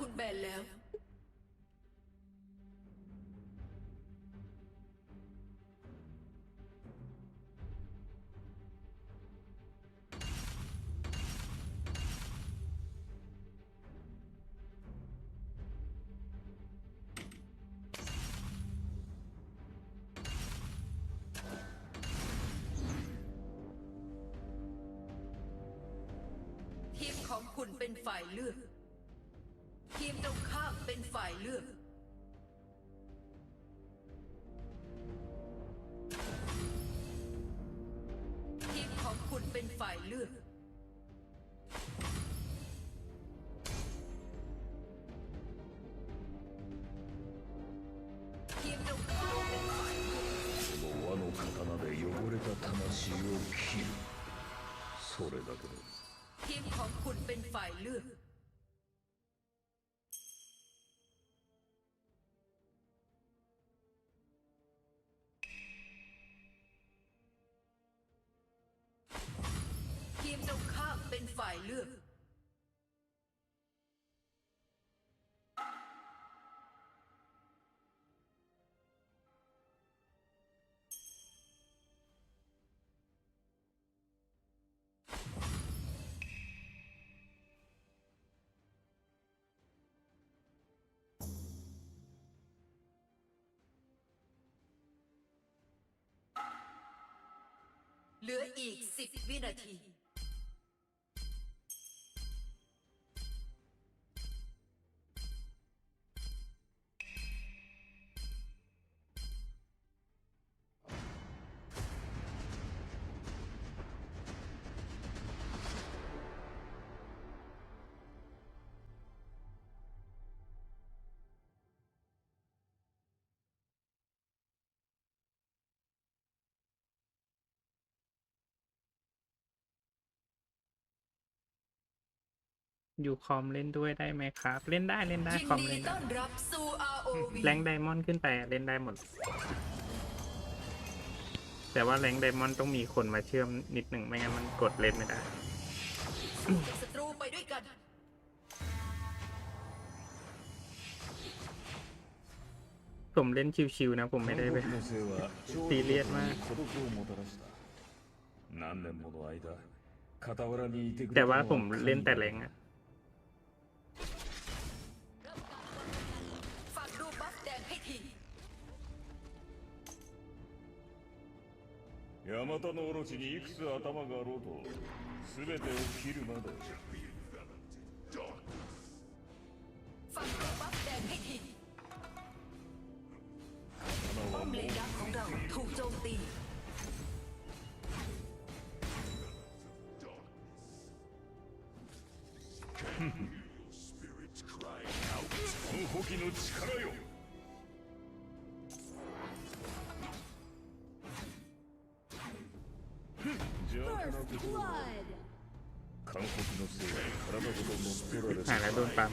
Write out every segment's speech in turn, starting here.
คุณแบนแล้ว ทีมของคุณเป็นฝ่ายเลือก ฝ่ายเลือก ทีมของคุณเป็นฝ่ายเลือก ทีมตรงข้ามเป็นฝ่ายเลือก この輪の刀で汚れた魂を切るそれだけだ ทีมของคุณเป็นฝ่ายเลือก ข้ามเป็นฝ่ายเลือก เหลืออีกสิบวินาที อยู่คอมเล่นด้วยได้ไหมครับ เล่นได้เล่นได้คอมเล่นได้แรงไดมอนด์ขึ้นไปเล่นได้หมด แต่ว่าแรงไดมอนด์ต้องมีคนมาเชื่อมนิดหนึ่งไม่งั้นมันกดเล่นไม่ได้ผมเล่นชิวๆนะ ผมไม่ได้ไปตีเลียดมากแต่ว่าผมเล่นแต่แรงอะ ヤマタのオロチにいくつ頭があろうと全てを切るまで。韓国のせいで体ごと乗っ取られ หา た แล้วโดนปาล์ม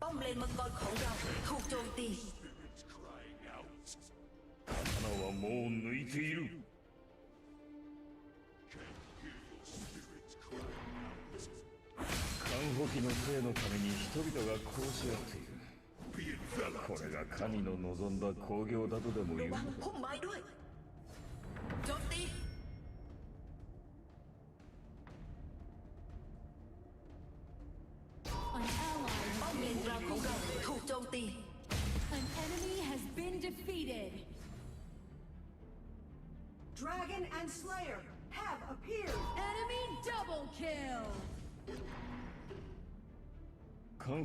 ป้อมเลนมังกรของเราถูกโจมตี 刀はもう抜いている看護機のせいのために人々が殺し合っている これが神の望んだ興行だとでも言うのか？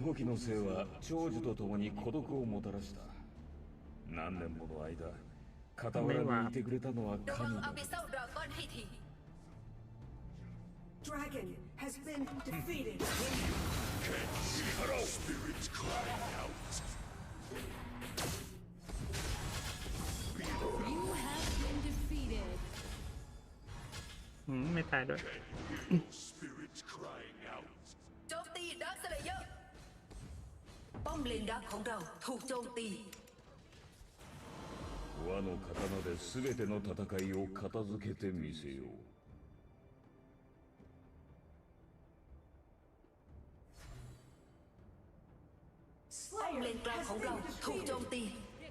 放棄のせいは長寿と共に孤独をもたらした。何年もの間傍らにいてくれたのは神だうんメタル。 ป้อมเลนดักของเราถูกโจมตี 我 和の刀で全ての戦いを片付けてみせよう ป้อมเลนกลางของเราถูกโจมตี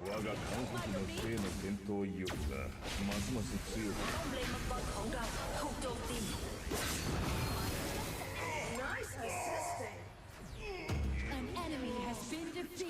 我が韓国の生の戦闘意欲がますます強く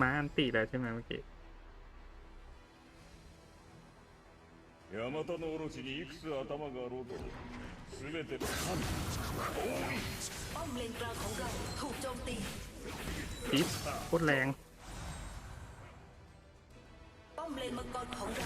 ม้าอันตีแล้วใช่ไหมเมื่อกี้ ヤマタのオロチにいくつ頭があろうと全ての神 ป้อมเลนกลางของเราถูกโจมตี อีฟโคตรแรง ป้อมเลนมังกรของเรา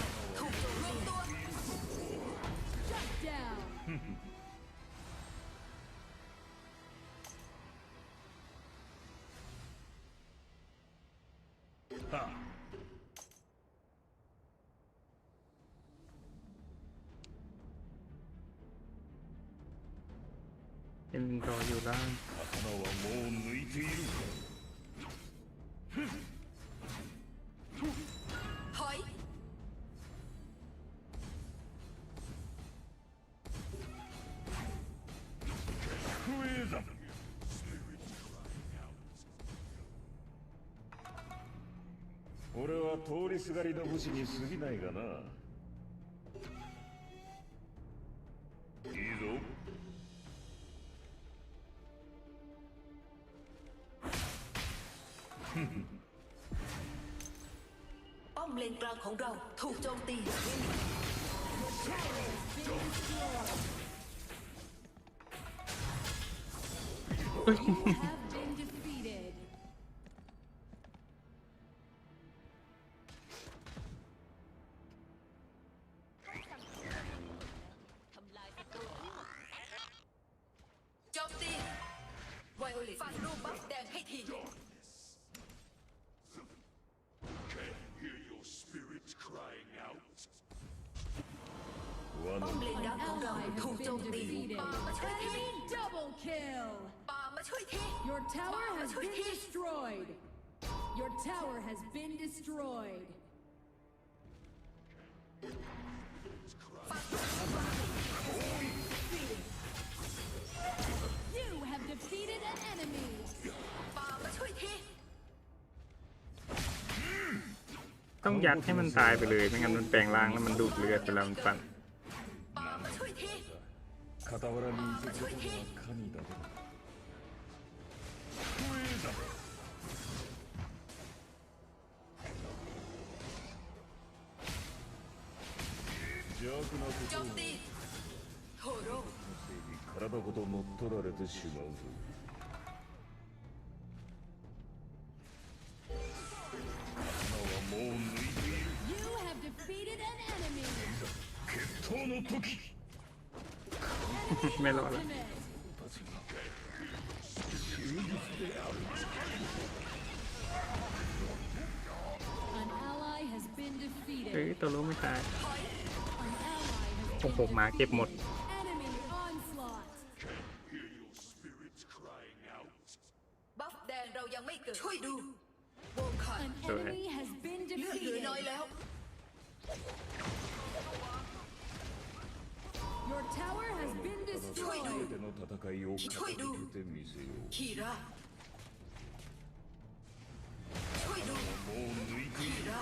เป็นรออยู่ล่าง 刀はもう抜いているか ถอย クエザ俺は通りすがりの武士に過ぎないがないいぞ ป้อมเลนกลางของเราถูกโจมตีโจมตีไวโอเลตฟันรูปบัฟแดงให้ที ป้อのมเลนดักของเรา Ally ถูก has โจม been ตี defeated. ปามาช่วยที Enemy double kill. ปามาช่วยที Your tower has ช่วย been ที destroyed. Your tower has been destroyed. You have defeated an enemy. ปามาช่วยที ต้องยัดให้มันตายไปเลย ไม่งั้นมันแปลงร่างแล้วมันดูดเลือดเวลามันปั่นปามาช่วยที 傍らにいてくれたのはだ邪悪なことを体ごと乗っ取られてしまうぞ決闘の時 ไม่รอดเฮ้ยตัวรู้ไม่ตายโอ้โหมาเก็บหมด ての戦いを片付けてみせよう คีราช่วยดู もう抜いてい คี る รา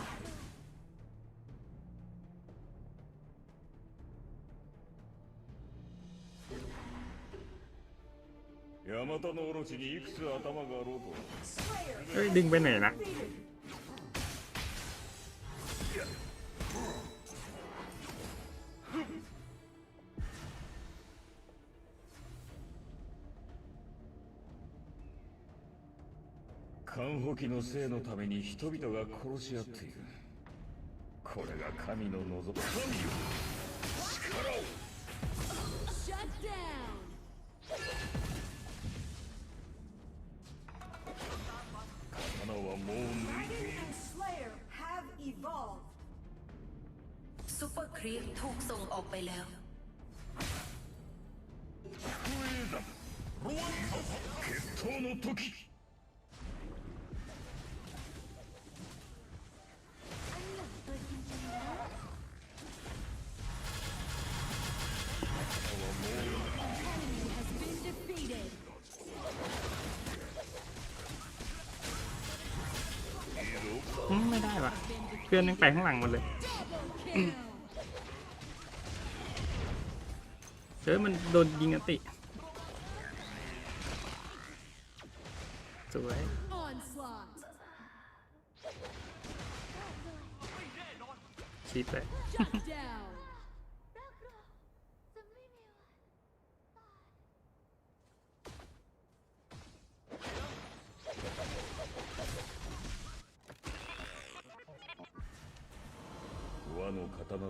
ヤマタのオロチにいくつ頭があろうと Slayer เฮ้ย ดึงไปไหนนะ カンホキの生のために人々が殺し合っているこれが神の望む神よ力を Shut down. 刀はもう抜いてい Dragon る and Slayer have evolved. ซูเปอร์ครีปถูกส่งออกไปแล้ว 決闘の時 อนยังไปข้างหลังหมดเลยเฮ้ยมันโดนยิงอติ สวย Onslaught. ชิดเลย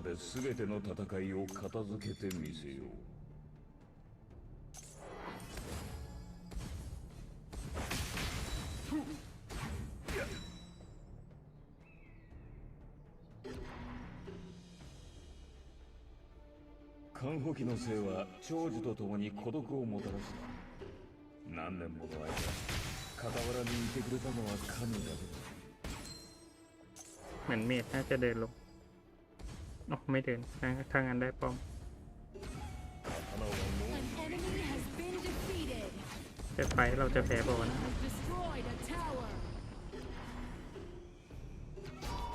で全ての戦いを片付けてみせようカンホキの生は長寿と共に孤独をもたらした何年もの間傍らにいてくれたのは神だけだ เหมือนเมดน่าจะเดินลง อ๋อไม่เดินถ้าถ้างั้นได้ป้อม 刀はもう An enemy has been defeated. แต่ไฟเราจะแพ้บอลนะ Has destroyed a tower.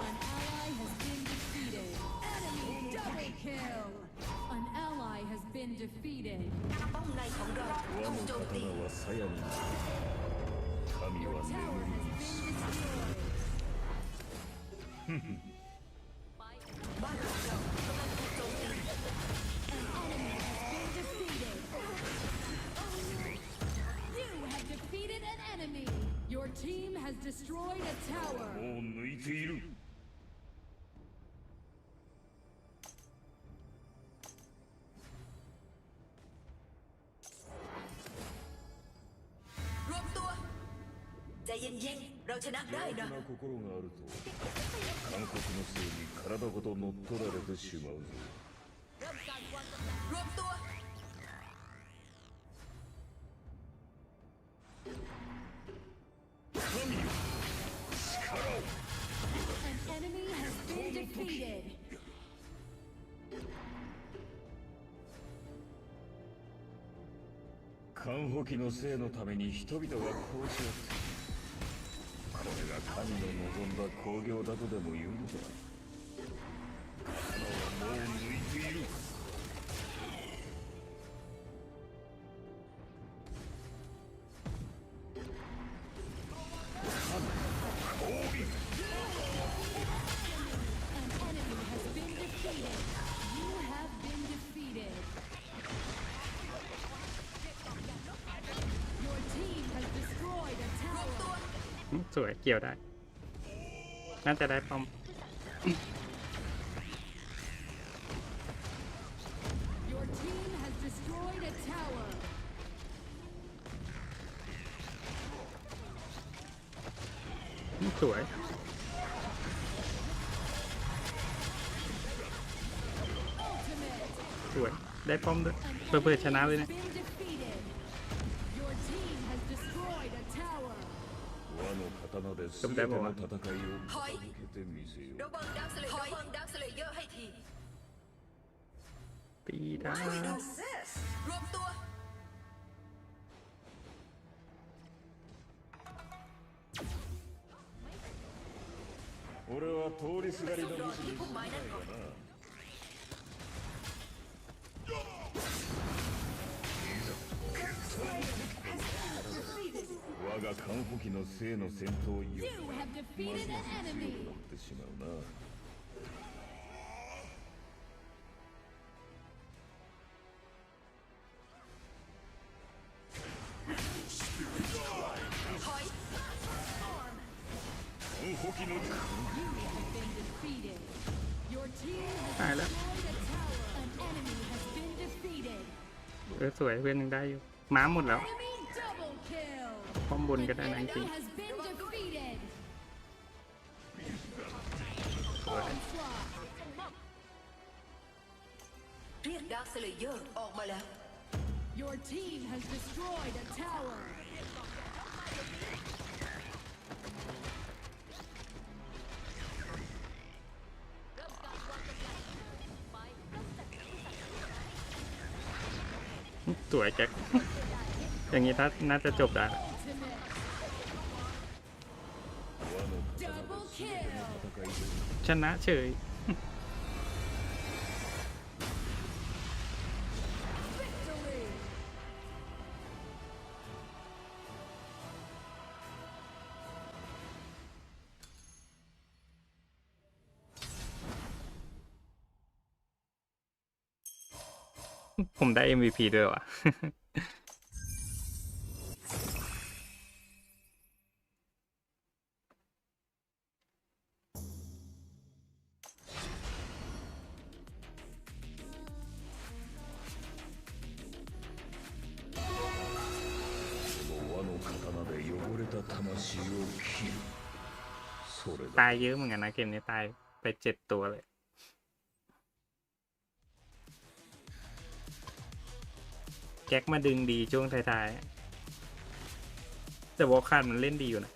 An ally has been defeated. Enemy double kill. An ally has been defeated. ป้อมในของเรา 和 ถูก の โจมตี 刀は鞘になる神 Your は tower 眠り has に ใจเย็นๆ เราชนะได้ 弱 นะ な心があると韓国のせいに体ごと乗っ取られてしまうぞ รวมตัว 神よ力を An enemy has been defeated. カンホキの生のために人々が殺し合っているこれが 神の望んだ興行だとでも言うのか สวยเกี่ยวได้ น่าจะได้ป้อมสวยสวย ได้ป้อมด้วยเพื่อชนะเลย has นะ been の刀で全ての戦いを片付けてみせよう ระวังดักสเลเยอร์ระวังดักสเลเยอร์ให้ที ปีดา Assist. รวมตัว 俺は通りすがりの รอ 虫 ที่ に พุ่มไม้นั่นก่อน 我が艦捕機の生の戦闘意欲はますます強くなってしまうな艦捕機のตายแล้วเออสวยเพื่อนยังได้อยู่ม้าหมดแล้ว บนก็ได้นะจ Enemy ริง has been defeated. สวย Onslaught. เรียกดาร์คสเลเยอร์ออกมาแล้ว Your team has destroyed a tower. สวยแจ็คอย่างนี้ถ้าน่าจะจบได้ ชนะเฉย ผมได้ MVP ด้วยว่ะ 魂を切るそれ ตา だ ยเยอะเหมือนกันนะเกมนี้ตายไปเจ็ดตัวเลย แจ็คมาดึงดีช่วงท้ายๆ แต่วอลคาร์ดมันเล่นดีอยู่นะ